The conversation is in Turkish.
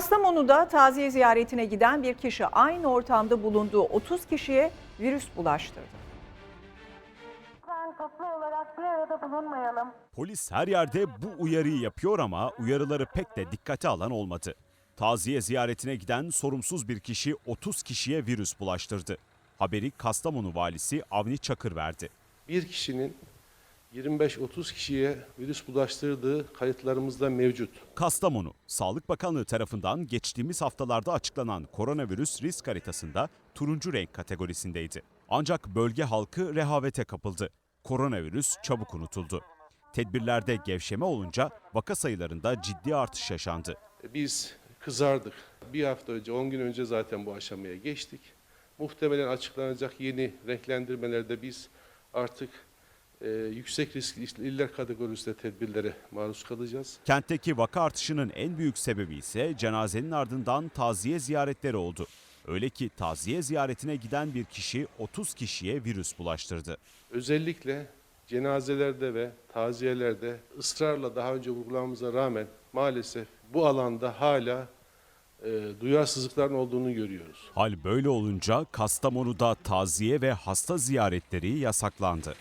Kastamonu'da taziye ziyaretine giden bir kişi aynı ortamda bulunduğu 30 kişiye virüs bulaştırdı. Lütfen toplu olarak bir arada bulunmayalım. Polis her yerde bu uyarıyı yapıyor ama uyarıları pek de dikkate alan olmadı. Taziye ziyaretine giden sorumsuz bir kişi 30 kişiye virüs bulaştırdı. Haberi Kastamonu valisi Avni Çakır verdi. bir kişinin 25-30 kişiye virüs bulaştırdığı kayıtlarımızda mevcut. Kastamonu, Sağlık Bakanlığı tarafından geçtiğimiz haftalarda açıklanan koronavirüs risk haritasında turuncu renk kategorisindeydi. Ancak bölge halkı rehavete kapıldı. Koronavirüs çabuk unutuldu. Tedbirlerde gevşeme olunca vaka sayılarında ciddi artış yaşandı. Biz kızardık. Bir hafta önce, 10 gün önce zaten bu aşamaya geçtik. Muhtemelen açıklanacak yeni renklendirmelerde biz artık e, yüksek riskli iller kategorisinde tedbirlere maruz kalacağız. Kentteki vaka artışının en büyük sebebi ise cenazenin ardından taziye ziyaretleri oldu. Öyle ki taziye ziyaretine giden bir kişi 30 kişiye virüs bulaştırdı. Özellikle cenazelerde ve taziyelerde ısrarla daha önce vurgulamamıza rağmen maalesef bu alanda hala e, duyarsızlıkların olduğunu görüyoruz. Hal böyle olunca Kastamonu'da taziye ve hasta ziyaretleri yasaklandı.